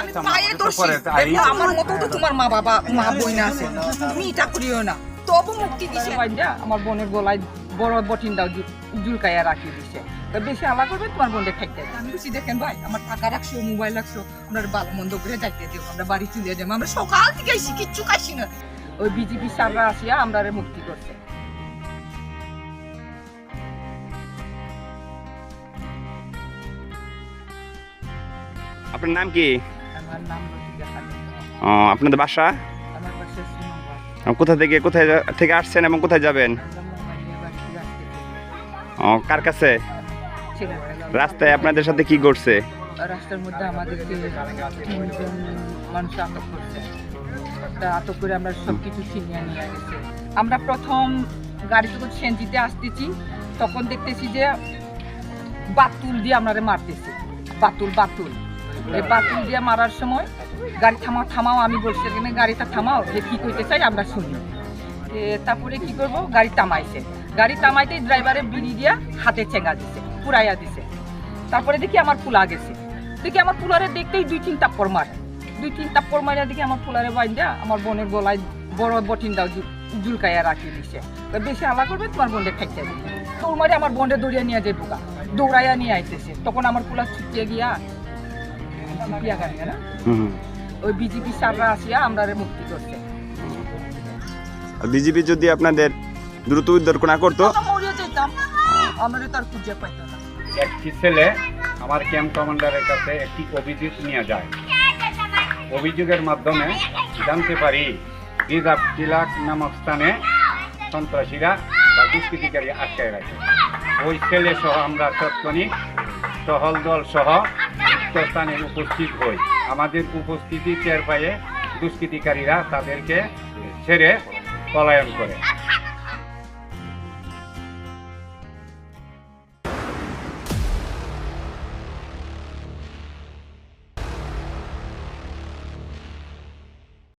আমি পায়ে ধরছি। আমার মতো তো তোমার মা বাবা মা বোন আছে। তুমি এটা করিও না। তবু মুক্তি দিছে। আমার বোনের গলায় বড় বটিন জুলকাইয়া রাখি দিছে। বেশি আলা করবে তোমার বোনকে খাইতে আমি দেখেন ভাই আমার টাকা রাখছো মোবাইল রাখছো আমরা ভালো মন্দ করে যাইতে দেবো আমরা বাড়ি চলে যাব। আমরা সকাল থেকে আইসি কিচ্ছু খাইছি না। ওই বিজেপি সাররা আসিয়া আমরা মুক্তি করছে। আপনার নাম কি? আমার নাম ও, আপনাদের বাসা? কোথা থেকে কোথায় থেকে আসছেন এবং কোথায় যাবেন? ও, কার কাছে? রাস্তায় আপনাদের সাথে কি ঘটছে? রাস্তার মধ্যে আমাদেরকে মানুষ আটক করছে। আটক করে আমরা সব কিছু ছিনিয়ে নিয়ে গেছে। আমরা প্রথম গাড়ি থেকে সেনজিতে আসতেছি। তখন দেখতেছি যে বাতুল দিয়ে আমরা মারতেছি। বাতুল বাতুল। বাতুল দিয়ে মারার সময় গাড়ি থামাও থামাও আমি বলছি এখানে গাড়িটা থামাও যে কি কইতে চাই আমরা শুনি। এ, তারপরে কি করব? গাড়ি থামাইছে। গাড়ি থামাইতে ড্রাইভারে বিড়ি দিয়া হাতে চেঙ্গা দিছে পুরাইয়া দিছে। তারপরে দেখি আমার পুলা গেছে। দেখি আমার পুলারে দেখতেই দুই তিন টাপ্পর মারে। দুই তিন টাপ্পর মারিয়া দেখি আমার পুলারে বাইন্দা আমার বোনের গলায় বড় বটিন দাও জুলকাইয়া রাখি দিছে। বেশি আলা করবে তোমার বোনকে খাইতে দিবে। তোর মারে আমার বোনকে দৌড়িয়া নিয়ে যায় ঢুকা দৌড়াইয়া নিয়ে আইতেছে। তখন আমার পুলা ছুটিয়ে গিয়া জিপিয়া গাড়ি না? ওই বিজেপি সাররা আসিয়া আমরা মুক্তি করছে। বিজেপি যদি আপনাদের দ্রুত উদ্ধার না করতো? আমরা তার খুঁজে পাইতাম একটি ছেলে আমার ক্যাম্প কমান্ডারের কাছে একটি অভিযোগ নিয়ে যায়। অভিযোগের মাধ্যমে জানতে পারি রিজার্ভ টিলাক নামক স্থানে সন্ত্রাসীরা বা দুষ্কৃতিকারী আটকায় রাখে। ওই ছেলে সহ আমরা তৎক্ষণিক টহল দল সহ স্থানে উপস্থিত হই। আমাদের উপস্থিতি টের পায়ে দুষ্কৃতিকারীরা তাদেরকে ছেড়ে পলায়ন করে।